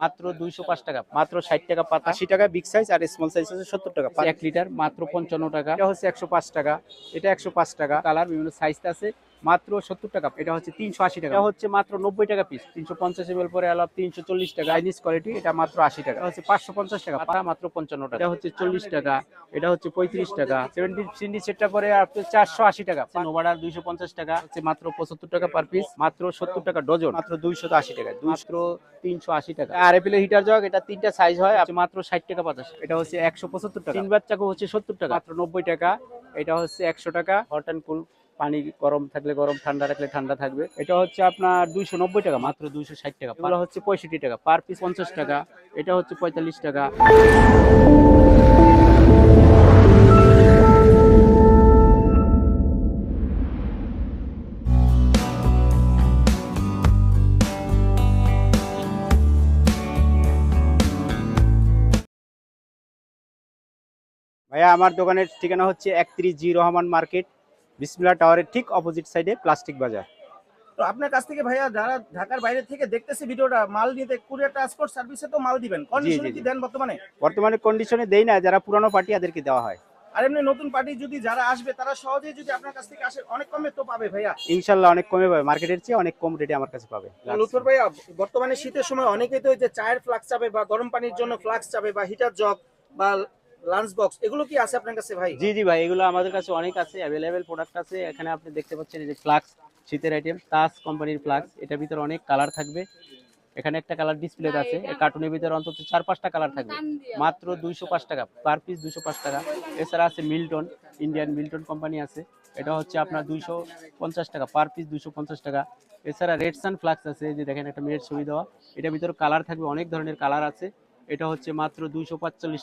মাত্র দুইশো পাঁচ টাকা মাত্র ষাট টাকা পাতা। আশি টাকা বিগ সাইজ আর স্মল সাইজ হচ্ছে সত্তর টাকা এক লিটার মাত্র পঞ্চান্ন টাকা। এটা হচ্ছে একশো পাঁচ টাকা এটা একশো পাঁচ টাকা। কালার বিভিন্ন সাইজ আছে। মাত্র সত্তর টাকা এটা হচ্ছে তিনশো আশি টাকা। হচ্ছে মাত্র নব্বই টাকা পিস তিনশো পঞ্চাশ এমএল পরে আলাপ তিনশো চল্লিশ টাকা। চাইনিজ কোয়ালিটি এটা মাত্র আশি টাকা। হচ্ছে পাঁচশো পঞ্চাশ টাকা পাতা মাত্র পঞ্চান্ন টাকা। এটা হচ্ছে চল্লিশ টাকা এটা হচ্ছে পঁয়ত্রিশ টাকা। সেভেন্টি সিন্ডি সেটটা পরে আপনার চারশো আশি টাকা। নোভাডার দুইশো পঞ্চাশ টাকা হচ্ছে মাত্র পঁচাত্তর টাকা পার পিস মাত্র সত্তর টাকা ডজন মাত্র দুইশো আশি টাকা মাত্র তিনশো আশি টাকা। আর এপিলের হিটার জগ এটা তিনটা সাইজ হয় হচ্ছে মাত্র ষাট টাকা পাতাস এটা হচ্ছে একশো পঁচাত্তর টাকা। তিন বার চাকু হচ্ছে সত্তর টাকা। মাত্র নব্বই টাকা এটা হচ্ছে একশো টাকা। হট অ্যান্ড কুল পানি গরম থাকলে গরম ঠান্ডা রাখলে ঠান্ডা থাকবে। এটা হচ্ছে আপনার দুইশো নব্বই টাকা মাত্র দুইশো ষাট টাকা। এগুলো হচ্ছে পঁয়ষট্টি টাকা পার পিস পঞ্চাশ টাকা এটা হচ্ছে পঁয়তাল্লিশ টাকা। ভাইয়া আমার দোকানের ঠিকানা হচ্ছে একত্রিশ জি রহমান মার্কেট। বিসমিল্লা টাওয়ারের ঠিক অপোজিট সাইডে প্লাস্টিক বাজার। তো আপনার কাছ থেকে ভাইয়া যারা ঢাকার বাইরে থেকে দেখতেছে ভিডিওটা মাল নিতে কুরিয়ার ট্রান্সপোর্ট সার্ভিসে তো মাল দিবেন। কন্ডিশনে কি দেন বর্তমানে? বর্তমানে কন্ডিশনে দেই না যারা পুরানো পার্টি তাদেরকে দেওয়া হয়। আর এমনি নতুন পার্টি যদি যারা আসবে তারা সহজেই যদি আপনার কাছ থেকে আসে অনেক কমে তো পাবে ভাইয়া। ইনশাল্লাহ অনেক কমে পাবে। মার্কেটের চেয়ে অনেক কম রেটে আমার কাছে পাবে। লুৎফর ভাইয়া বর্তমানে শীতের সময় অনেকেই তো ওই যে চায়ের ফ্লাক্স চাবে বা গরম পানির জন্য ফ্লাক্স চাবে বা হিটার জগ বা লাঞ্চ বক্স এগুলো কি আছে আপনার কাছে ভাই? জি জি ভাই, এগুলো আমাদের কাছে অনেক আছে অ্যাভেলেবেল প্রোডাক্ট আছে। এখানে আপনি দেখতে পাচ্ছেন যে ফ্লাক্স শীতের আইটেম তাস কোম্পানির এটার অনেক কালার থাকবে। এখানে একটা কালার ডিসপ্লে আছে কার্টুনের অন্তত চার পাঁচটা কালার থাকবে। মাত্র দুইশো পাঁচ টাকা পার পিস পাঁচ টাকা। এছাড়া আছে মিল্টন ইন্ডিয়ান মিল্টন কোম্পানি আছে। এটা হচ্ছে আপনার দুইশো পঞ্চাশ টাকা পার পিস দুইশো পঞ্চাশ টাকা। এছাড়া রেড সান ফ্লাক্স আছে যে দেখেন একটা মেয়ের ছবি দেওয়া। এটার ভিতরে কালার থাকবে, অনেক ধরনের কালার আছে। এটা হচ্ছে মাত্র দুইশো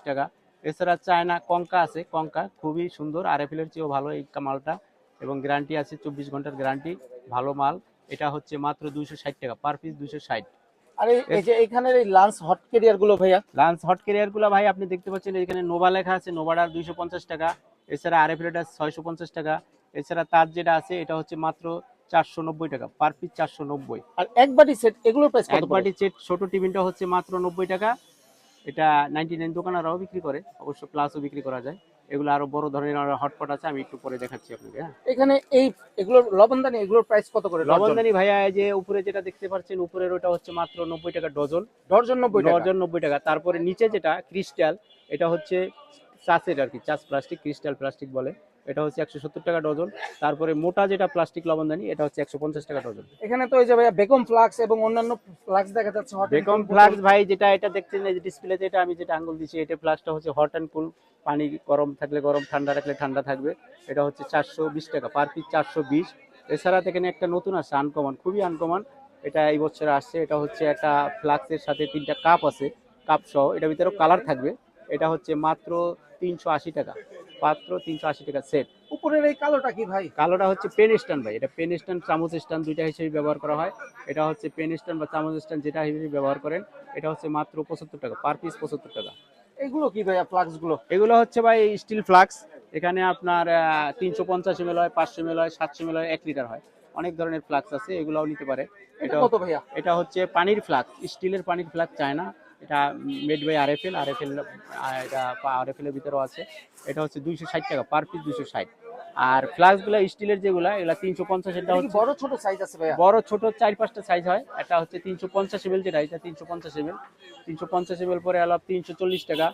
টাকা। এছাড়া চায়না কঙ্কা আছে কঙ্কা খুবই সুন্দর আর এর চেয়েও ভালো এই মালটা এবং গ্যারান্টি আছে চব্বিশ ঘণ্টার গ্যারান্টি ভালো মাল। এটা হচ্ছে মাত্র দুইশো ষাট টাকা পার পিস দুইশো ষাট। আর এই- এই যে এখানের এই লাঞ্চ হটগুলো ভাইয়া? লাঞ্চ হট ক্যারিয়ারগুলো ভাই আপনি দেখতে পাচ্ছেন এখানে নোভা লেখা আছে নোভাটার দুইশো পঞ্চাশ টাকা। এছাড়া আর এফ ছয়শো পঞ্চাশ টাকা। এছাড়া তার যেটা আছে এটা হচ্ছে মাত্র চারশো নব্বই টাকা পার পিস চারশো নব্বই। আর এক বাটি সেট এগুলোর প্রাইস এক বাটি সেট ছোট টিফিনটা হচ্ছে মাত্র নব্বই টাকা। এটা নাইনটি নাইন দোকানারাও বিক্রি করে অবশ্য প্লাসও বিক্রি করা যায়। এগুলো আরও বড় ধরনের হটপট আছে আমি একটু পরে দেখাচ্ছি আপনাকে হ্যাঁ। এখানে এই এগুলো লবণদানি এগুলোর প্রাইস কত করে? লবণদানি ভাইয়া এই যে উপরে যেটা দেখতে পাচ্ছেন উপরের ওটা হচ্ছে মাত্র নব্বই টাকা ডজন। ডজন নব্বই ডজন নব্বই টাকা। তারপরে নিচে যেটা ক্রিস্টাল এটা হচ্ছে চাষের আর কি চাষ প্লাস্টিক ক্রিস্টাল প্লাস্টিক বলে। এটা হচ্ছে একশো সত্তর টাকা ডজন। তারপরে মোটা যেটা প্লাস্টিক লবণদানি এটা হচ্ছে একশো পঞ্চাশ টাকা ডজন। এখানে তো ওই যে ভাইয়া বেকম ফ্লাক্স এবং অন্যান্য ফ্লাক্স দেখা যাচ্ছে বেকম ফ্লাক্স ভাই যেটা এটা দেখছেন এই যে ডিসপ্লেতে এটা আমি যেটা আঙ্গুল দিচ্ছি এটা ফ্লাক্সটা হচ্ছে হট অ্যান্ড কুল পানি গরম থাকলে গরম ঠান্ডা রাখলে ঠান্ডা থাকবে। এটা হচ্ছে চারশো বিশ টাকা পার পিস চারশো বিশ। এছাড়া এখানে একটা নতুন আসছে আনকমন খুবই আনকমন এটা এই বছর আসছে এটা হচ্ছে একটা ফ্লাক্সের সাথে তিনটা কাপ আছে কাপ সহ। এটার ভিতরেও কালার থাকবে। এটা হচ্ছে মাত্র তিনশো আশি টাকা। মাত্র তিনশো আশি টাকা সেট উপরের এই কালোটা কি ভাই? কালোটা হচ্ছে পেন স্ট্যান্ড ভাই। এটা পেন স্ট্যান্ড চামচ স্ট্যান্ড দুইটা হিসেবে ব্যবহার করা হয়। এটা হচ্ছে পেন স্ট্যান্ড বা চামচ স্ট্যান্ড যেটা হিসেবে ব্যবহার করেন। এটা হচ্ছে মাত্র পঁচাত্তর টাকা পার পিস পঁচাত্তর টাকা। এগুলো কি ভাইয়া ফ্লাক্সগুলো এগুলো হচ্ছে ভাই স্টিল ফ্লাক্স এখানে আপনার তিনশো পঞ্চাশ এমএল হয় পাঁচশো এমএল হয় সাতশো এমএল হয় এক লিটার হয়। অনেক ধরনের ফ্লাক্স আছে এগুলোও নিতে পারে। এটা এটা হচ্ছে পানির ফ্লাক্স স্টিলের পানির ফ্লাক্স চায় না। এটা made by R F L R F L এটা আর এফ এল এর ভিতরেও আছে। এটা হচ্ছে দুইশো ষাট টাকা পার পিস দুইশো ষাট। আর ফ্লাক্সগুলো স্টিলের যেগুলো এগুলো তিনশো পঞ্চাশ এটা এটা হচ্ছে বড় ছোট সাইজ আছে ভাইয়া? বড় ছোট চার পাঁচটা সাইজ হয়। একটা হচ্ছে তিনশো পঞ্চাশ এমএল যেটা এটা তিনশো পঞ্চাশ এমএল তিনশো পঞ্চাশ এমএল পরে এলো তিনশো চল্লিশ টাকা।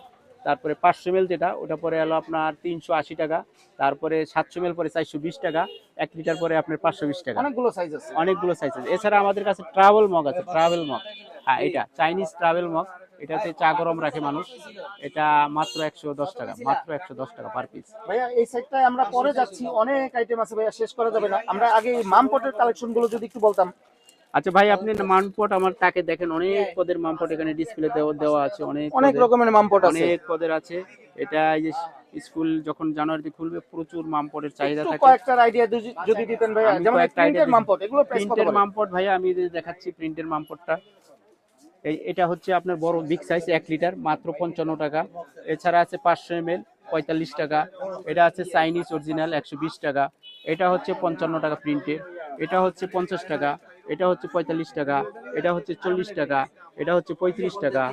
তারপরে পাঁচশো এমএল যেটা ওটা পরে এলো আপনার তিনশো আশি টাকা। তারপরে সাতশো এমএল পরে চারশো বিশ টাকা। এক লিটার পরে আপনার পাঁচশো বিশ টাকা। অনেকগুলো সাইজ আছে। অনেকগুলো সাইজ আছে। এছাড়া আমাদের কাছে ট্রাভেল মগ আছে ট্রাভেল মগ হ্যাঁ এটা চাইনিজ ট্রাভেল মগ এটাতে চা গরম রাখে মানুষ। এটা মাত্র একশো দশ টাকা মাত্র একশো দশ টাকা পার পিস ভাইয়া এই সাইডটায় আমরা পরে যাচ্ছি অনেক আইটেম আছে ভাইয়া শেষ করা যাবে না। আমরা আগে মামপটের কালেকশনগুলো যদি একটু বলতাম। আচ্ছা ভাই আপনি মানপট আমার তাকে দেখেন অনেক পদের মানপট এখানে ডিসপ্লে দেওয়া আছে অনেক অনেক রকমের মামপট আছে। অনেক পদের আছে। এটা এই যে স্কুল যখন জানুয়ারিতে খুলবে প্রচুর মামপটের চাহিদা একটু থাকে। কয়েকটা আইডিয়া যদি দিতেন ভাইয়া আমি যেমন প্রিন্টের। মামপট এগুলো প্রিন্টের? মামপট ভাই আমি দেখাচ্ছি প্রিন্টের মামপটটা। এই, এটা হচ্ছে আপনার বড় বিগ সাইজ এক লিটার মাত্র পঞ্চান্ন টাকা। এছাড়া আছে পাঁচশো এম এল পঁয়তাল্লিশ টাকা। এটা আছে চাইনিজ অরিজিনাল একশো বিশ টাকা। এটা হচ্ছে পঞ্চান্ন টাকা প্রিন্টের এটা হচ্ছে পঞ্চাশ টাকা। এটা হচ্ছে পঁয়তাল্লিশ টাকা। এটা হচ্ছে চল্লিশ টাকা। এটা হচ্ছে পঁয়ত্রিশ টাকা।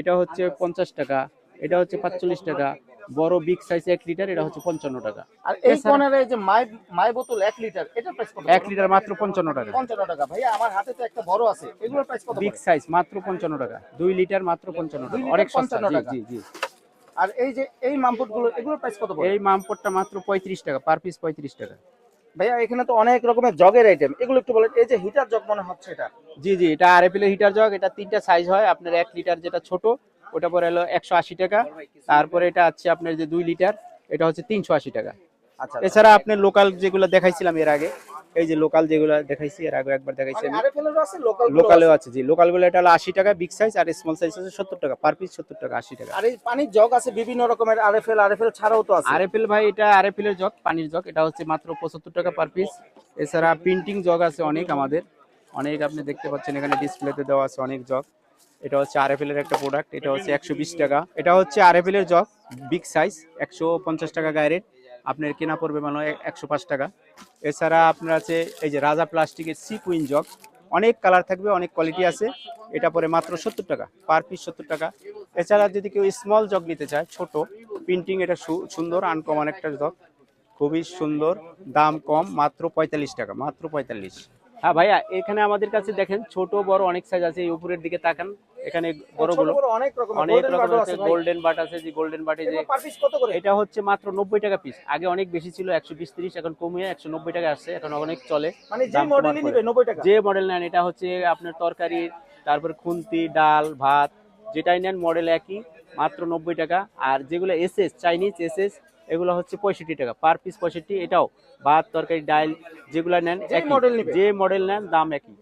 এটা হচ্ছে পঞ্চাশ টাকা। এটা হচ্ছে পাঁচচল্লিশ টাকা। বড় বিগ সাইজ এক লিটার এটা হচ্ছে পঞ্চান্ন টাকা। আর এই এছাড়া- এই যে মাই মাই বোতল এক লিটার এটার প্রাইস কত? এক লিটার মাত্র পঞ্চান্ন টাকা। পঞ্চান্ন টাকা। ভাইয়া আমার হাতে তো একটা বড় আছে এগুলোর প্রাইস কত বিগ সাইজ মাত্র পঞ্চান্ন টাকা। দুই লিটার মাত্র পঞ্চান্ন দুই টাকা অনেক সস্তা। জি জি জি। আর এই যে এই মামপুটগুলো এগুলোর প্রাইস কত এই মামপটটা মাত্র পঁয়ত্রিশ টাকা পার পিস পঁয়ত্রিশ টাকা। ভাইয়া এখানে তো অনেক রকমের জগের আইটেম এগুলো একটু বলেন এই যে হিটার জগ মনে হচ্ছে এটা? জি জি এটা আরএফএল এর হিটার জগ এটা তিনটা সাইজ হয়। আপনার এক লিটার যেটা ছোট ওটা পরে হলো একশো আশি টাকা। তারপরে এটা আছে আপনার যে দুই লিটার এটা হচ্ছে তিনশো আশি টাকা। আচ্ছা এছাড়া আপনার লোকাল যেগুলো দেখাইছিলাম এর আগে এই যে লোকাল যেগুলো দেখাইছি এর আগে একবার দেখাইছি আমি। লোকালেও আছে। জি লোকালগুলো এটা হলো আশি টাকা বিগ সাইজ আর স্মল সাইজ আছে সত্তর টাকা পার পিস সত্তর টাকা আশি টাকা। আর এই পানির জগ আছে বিভিন্ন রকমের আরএফএল আরএফএল ছাড়াও তো আছে। আরএফএল ভাই এটা আর আরএফএল এর জগ পানির জগ এটা হচ্ছে মাত্র পঁচাত্তর টাকা পার পিস এছাড়া প্রিন্টিং জগ আছে অনেক আমাদের অনেক আপনি দেখতে পাচ্ছেন এখানে ডিসপ্লেতে দেওয়া আছে অনেক জগ। এটা হচ্ছে আরএফএল এর একটা প্রোডাক্ট এটা হচ্ছে একশো বিশ টাকা। এটা হচ্ছে আরএফএল এর জগ বিগ সাইজ একশো পঞ্চাশ টাকা গায়ে রেট আপনার কেনা পড়বে মানে একশো পাঁচ টাকা। এছাড়া আপনার আছে এই যে রাজা প্লাস্টিকের সি কুইন জগ। অনেক কালার থাকবে অনেক কোয়ালিটি আছে। এটা পরে মাত্র সত্তর টাকা পার পিস সত্তর টাকা। এছাড়া যদি কেউ স্মল জগ নিতে চায় ছোট প্রিন্টিং এটা সুন্দর আনকমন একটা জগ। খুবই সুন্দর দাম কম মাত্র পঁয়তাল্লিশ টাকা মাত্র পঁয়তাল্লিশ। হ্যাঁ ভাইয়া এখানে আমাদের কাছে দেখেন ছোট বড় অনেক সাইজ আছে এই উপরের দিকে তাকান। এখানে বড় অনেক রকমের অনেক রকম আছে গোল্ডেন বাট আছে যে গোল্ডেন বাটে যে কত করে? এটা হচ্ছে মাত্র নব্বই টাকা পিস আগে অনেক বেশি ছিল একশো বিশ ত্রিশ এখন কমিয়ে একশো নব্বই টাকা আসছে এখন অনেক চলে। মানে যে মডেলই কমার নিবে 90 টাকা? যে মডেল নেন এটা হচ্ছে আপনার তরকারি তারপর খুন্তি ডাল ভাত যেটাই নেন মডেল একই মাত্র নব্বই টাকা। আর যেগুলো এসএস চাইনিজ এসএস এগুলো হচ্ছে পঁয়ষট্টি টাকা। পার পিস পঁয়ষট্টি এটাও ভাত তরকারি ডাল যেগুলো নেন model যে মডেল নেন দাম একই।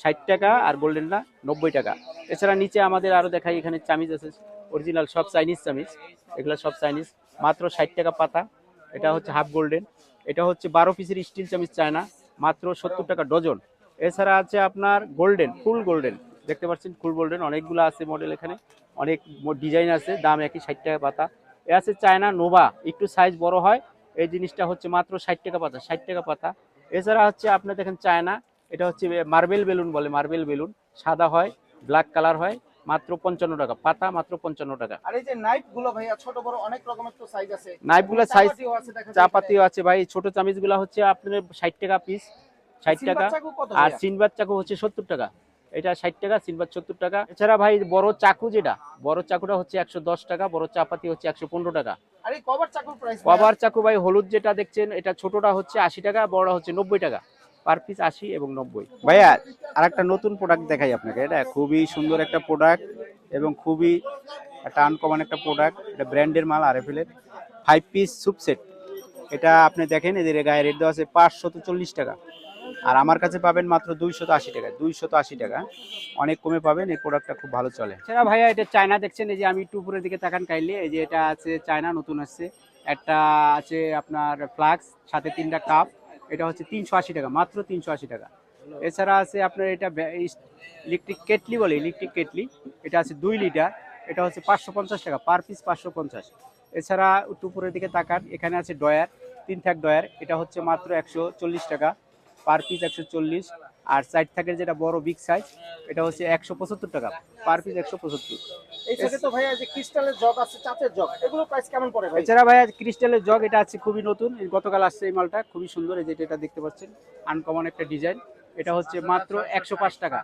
ষাট টাকা আর গোল্ডেনটা নব্বই টাকা। এছাড়া নিচে আমাদের আরও দেখাই এখানে চামিজ আছে। অরিজিনাল সব চাইনিজ চামিজ এগুলো সব চাইনিজ মাত্র ষাট টাকা পাতা। এটা হচ্ছে হাফ গোল্ডেন এটা হচ্ছে বারো পিসের স্টিল চামিজ চায়না। মাত্র সত্তর টাকা ডজন। এছাড়া আছে আপনার গোল্ডেন ফুল গোল্ডেন দেখতে পাচ্ছেন ফুল গোল্ডেন অনেকগুলো আছে মডেল এখানে। অনেক ডিজাইন আছে। দাম একই ষাট টাকা পাতা। এ আছে চায়না নোভা একটু সাইজ বড় হয়। এই জিনিসটা হচ্ছে মাত্র ষাট টাকা পাতা ষাট টাকা পাতা। এছাড়া হচ্ছে আপনি দেখেন চায়না এটা হচ্ছে মার্বেল বেলুন বলে মার্বেল বেলুন। সাদা হয় ব্ল্যাক কালার হয় মাত্র পঞ্চান্ন টাকা পাতা মাত্র পঞ্চান্ন টাকা। আর এই যে নাইফগুলো ভাইয়া ছোট বড় অনেক রকমের তো সাইজ আছে। নাইফগুলো সাইজ চাপাতিও আছে ভাই ছোট চামিচগুলো হচ্ছে আপনার ষাট টাকা পিস ষাট টাকা। আর? সিনবার চাকু হচ্ছে সত্তর টাকা। এটা ষাট টাকা সিলভার সত্তর টাকা। এছাড়া ভাই বড় চাকু যেটা বড় চাকুটা হচ্ছে একশো দশ টাকা বড় চাপাতি হচ্ছে একশো পনেরো টাকা। আর এই কভার চাকুর প্রাইস কভার চাকু ভাই হলুদ যেটা দেখছেন এটা ছোটটা হচ্ছে আশি টাকা বড়টা হচ্ছে নব্বই টাকা। পার পিস আশি এবং নব্বই। ভাইয়া আর একটা নতুন প্রোডাক্ট দেখাই আপনাকে। এটা খুবই সুন্দর একটা প্রোডাক্ট এবং খুবই একটা আনকমন একটা প্রোডাক্ট এটা ব্র্যান্ডের মাল আর এর। ফাইভ পিস সুপ সেট এটা আপনি দেখেন এদের গায়ে রেট দেওয়া আছে পাঁচশত চল্লিশ টাকা। আর আমার কাছে পাবেন মাত্র দুইশত আশি টাকা, দুইশত আশি টাকা। অনেক কমে পাবেন, এই প্রোডাক্টটা খুব ভালো চলে। এছাড়া ভাইয়া, এটা চায়না দেখছেন, এই যে আমি একটু উপরের দিকে তাকান কাইলে এই যে এটা আছে চায়না, নতুন আসছে। একটা আছে আপনার ফ্লাক্স, সাথে তিনটা কাপ, এটা হচ্ছে তিনশো আশি টাকা, মাত্র তিনশো আশি টাকা। এছাড়া আছে আপনার এটা ইলেকট্রিক কেটলি বলে, ইলেকট্রিক কেটলি, এটা আছে দুই লিটার, এটা হচ্ছে পাঁচশো পঞ্চাশ টাকা, পার পিস পাঁচশো পঞ্চাশ। এছাড়া একটু উপরের দিকে তাকান, এখানে আছে ডয়ার তিন থাক ডয়ার এটা হচ্ছে মাত্র একশো চল্লিশ টাকা। পার পিস একশো চল্লিশ। আর সাইড থাকের যেটা বড় বিগ সাইজ এটা হচ্ছে একশো পঁচাত্তর টাকা। পার পিস একশো পঁচাত্তর। তো ভাইয়া যে ক্রিস্টালের জগ আছে চাচের জগ এগুলো প্রাইস কেমন পড়ে এছাড়া ভাই ক্রিস্টালের জগ এটা আছে খুবই নতুন। গতকাল আসছে এই মালটা খুবই সুন্দর। এই যেটা এটা দেখতে পাচ্ছেন আনকমন একটা ডিজাইন এটা হচ্ছে মাত্র একশো পাঁচ টাকা।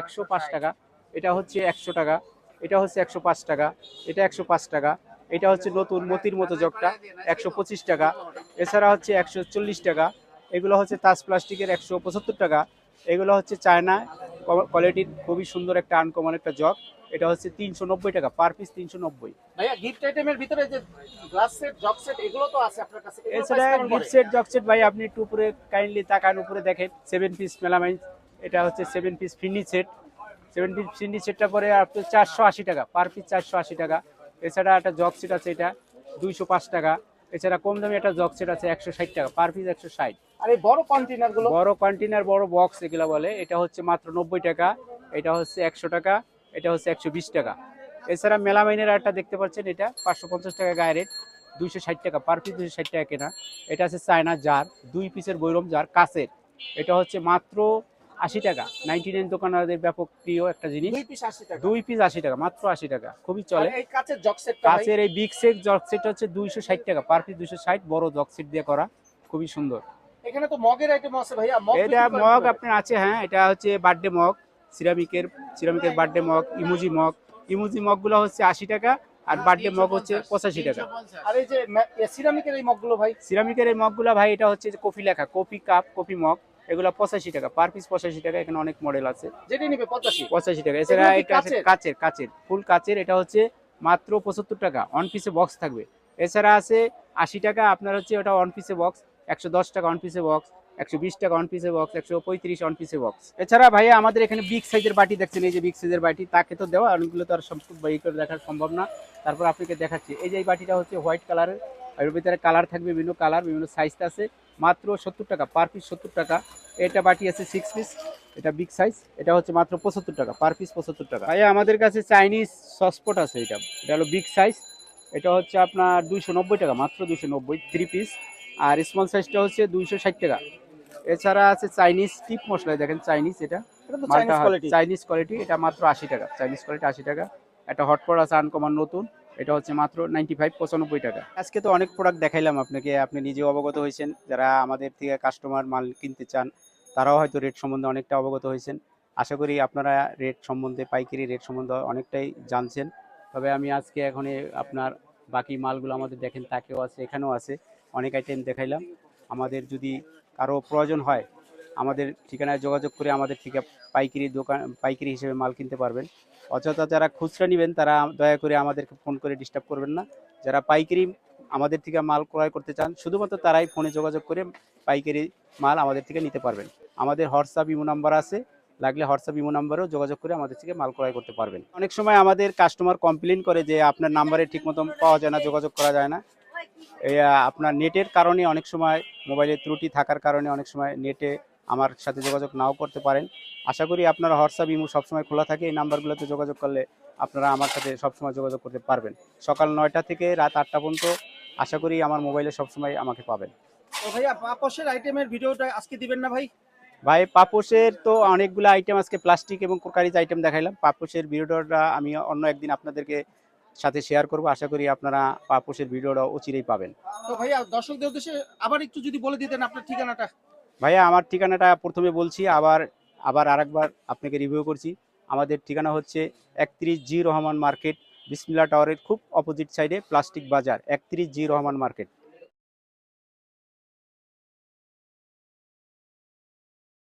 একশো পাঁচ টাকা। এটা হচ্ছে একশো টাকা। এটা হচ্ছে একশো পাঁচ টাকা। এটা একশো পাঁচ টাকা। এটা হচ্ছে নতুন মতির মতো জগটা একশো পঁচিশ টাকা। এছাড়া হচ্ছে একশো চল্লিশ টাকা। এগুলো হচ্ছে তাজ প্লাস্টিকের একশো পঁচাত্তর টাকা। এগুলো হচ্ছে চায়না কোয়ালিটির খুবই সুন্দর একটা আনকমন একটা জগ। এটা হচ্ছে তিনশো নব্বই টাকা পার পিস তিনশো নব্বই। এছাড়া গিফট সেট জগ সেট ভাই আপনি একটু উপরে কাইন্ডলি তাকান উপরে দেখেন সেভেন পিস মেলামাইন এটা হচ্ছে সেভেন পিস ফিন্ডি সেট সেভেন পিস ফিন্ডি সেটটা পরে আপনার চারশো আশি টাকা পার পিস চারশো আশি টাকা। এছাড়া একটা জগ সেট আছে এটা দুইশো পাঁচ টাকা। এছাড়া কম দামি একটা জগ সেট আছে একশো ষাট টাকা পার পিস একশো ষাট। আর এই বড় কন্টেনারগুলো? বড় কন্টেনার বড় বক্স এগুলো বলে এটা হচ্ছে মাত্র নব্বই টাকা এটা হচ্ছে একশো টাকা এটা হচ্ছে একশো বিশ টাকা। এছাড়া মেলামাইনের একটা দেখতে পাচ্ছেন এটা পাঁচশো পঞ্চাশ টাকা গায়ে রেট দুইশো ষাট টাকা পার পিস দুইশো ষাট টাকা কেনা। এটা আছে চায়না জার দুই পিসের বৈরম জার কাছের। এটা হচ্ছে মাত্র আশি টাকা। নাইনটি নাইন দোকানদারদের ব্যাপক প্রিয় একটা জিনিস। দুই পিস আশি টাকা। মাত্র আশি টাকা। খুবই চলে? কাছের এই বিগ সেট জগ সেট হচ্ছে দুইশো ষাট টাকা। পার পিস দুইশো ষাট বড় জগ সেট দিয়ে করা। খুবই সুন্দর। এখানে তো মগের আইটেম আছে ভাইয়া। এটা মগ আপনার আছে হ্যাঁ। এটা হচ্ছে বার্থডে মগ সিরামিকের সিরামিকের birthday mug emoji mug. Emoji মগগুলো হচ্ছে আশি টাকা আর বার্থডে মগ হচ্ছে পঁচাশি টাকা। আর এই যে সিরামিকের এই মগগুলো ভাই? সিরামিকের এই মগগুলো ভাই এটা হচ্ছে কফি লেখা কফি কাপ কফি মগ। এগুলো পঁচাশি টাকা পার পিস পঁচাশি টাকা এখানে অনেক মডেল আছে। যেটা নিবে পঁচাশি? পঁচাশি টাকা। এছাড়া এটা আছে কাচের? কাচের ফুল কাচের। এটা হচ্ছে মাত্র পঁচাত্তর টাকা অন পিসে বক্স থাকবে। এছাড়া আছে আশি টাকা আপনার হচ্ছে ওটা অন পিসে বক্স একশো দশ টাকা অন পিসে বক্স একশো বিশ টাকা অন পিসে বক্স একশো পঁয়ত্রিশ অন পিসে বক্স এছাড়া ভাইয়া আমাদের এখানে বিগ সাইজের বাটি দেখছেন এই যে বিগ সাইজের বাটি তাকে তো দেওয়া অনেকগুলো তো আর সম্পূর্ণ করে দেখা সম্ভব না। তারপর আপনাকে দেখাচ্ছি। এই যে এই বাটিটা হচ্ছে হোয়াইট কালারের এর ভিতরে কালার থাকবে বিভিন্ন কালার বিভিন্ন সাইজ আছে। মাত্র সত্তর টাকা পার পিস সত্তর টাকা। এটা বাটি আছে সিক্স পিস এটা বিগ সাইজ এটা হচ্ছে মাত্র পঁচাত্তর টাকা পার পিস পঁচাত্তর টাকা। ভাইয়া আমাদের কাছে চাইনিজ সসপট আছে এটা এটা হলো বিগ সাইজ এটা হচ্ছে আপনার দুইশো নব্বই টাকা মাত্র দুইশো নব্বই থ্রি পিস আর স্মল সাইজটা হচ্ছে দুইশো ষাট টাকা। এছাড়া আছে চাইনিজ টিপ মশলা দেখেন চাইনিজ এটা। চাইনিজ কোয়ালিটি এটা মাত্র আশি টাকা চাইনিজ কোয়ালিটি আশি টাকা। একটা হটপট আছে আনকমন নতুন। এটা হচ্ছে মাত্র নাইনটি ফাইভ পঁচানব্বই টাকা। আজকে তো অনেক প্রোডাক্ট দেখাইলাম আপনাকে, আপনি নিজেও অবগত হয়েছেন। যারা আমাদের থেকে কাস্টমার মাল কিনতে চান, তারাও হয়তো রেট সম্বন্ধে অনেকটা অবগত হয়েছেন। আশা করি আপনারা রেট সম্বন্ধে, পাইকারি রেট সম্বন্ধে অনেকটাই জানছেন। তবে আমি আজকে এখন আপনার বাকি মালগুলো আমাদের দেখেন, তাকেও আছে, এখানেও আছে। অনেক আইটেম দেখাইলাম। আমাদের যদি কারও প্রয়োজন হয় আমাদের ঠিকানায় যোগাযোগ করে আমাদের থেকে পাইকারি দোকান, পাইকারি হিসেবে মাল কিনতে পারবেন। অযথা যারা খুচরা নেবেন, তারা দয়া করে আমাদেরকে ফোন করে ডিস্টার্ব করবেন না। যারা পাইকারি আমাদের থেকে মাল ক্রয় করতে চান, শুধুমাত্র তারাই ফোনে যোগাযোগ করে পাইকারি মাল আমাদের থেকে নিতে পারবেন। আমাদের হোয়াটসঅ্যাপ ইমো নাম্বার আছে, লাগলে হোয়াটসঅ্যাপ ইমো নাম্বারেও যোগাযোগ করে আমাদের থেকে মাল ক্রয় করতে পারবেন। অনেক সময় আমাদের কাস্টমার কমপ্লেন করে যে আপনার নাম্বারে ঠিক মতো পাওয়া যায় না, যোগাযোগ করা যায় না। আপনার নেটের কারণে অনেক সময় মোবাইলের ত্রুটি থাকার কারণে অনেক সময় নেটে আমার সাথে যোগাযোগ নাও করতে পারেন। আশা করি আপনারা হোয়াটসঅ্যাপ ইমো সবসময় খোলা থাকে। এই নাম্বারগুলোতে যোগাযোগ করলে আপনারা আমার সাথে সবসময় যোগাযোগ করতে পারবেন। সকাল নয়টা থেকে রাত আটটা পর্যন্ত আশা করি আমার মোবাইলে সবসময় আমাকে পাবেন। তো ভাইয়া পাপোশের আইটেমের ভিডিওটা আজকে দিবেন না ভাই? ভাই পাপোশের তো অনেকগুলো আইটেম আজকে প্লাস্টিক এবং কোকারিজ আইটেম দেখাইলাম। পাপোশের ভিডিওটা আমি অন্য একদিন আপনাদেরকে সাথে শেয়ার করব। আশা করি আপনারা পাপোশের ভিডিওটা অচিরেই পাবেন। তো ভাইয়া দর্শকদের উদ্দেশ্যে আবার একটু যদি বলে দিতেন আপনার ঠিকানাটা। ভাইয়া, আমার ঠিকানাটা প্রথমে বলছি, আবার আবার আরেকবার আপনাকে রিভিউ করছি। আমাদের ঠিকানা হচ্ছে একত্রিশ জি রহমান মার্কেট, বিসমিল্লা টাওয়ারের খুব অপোজিট সাইডে প্লাস্টিক বাজার, একত্রিশ জি রহমান মার্কেট।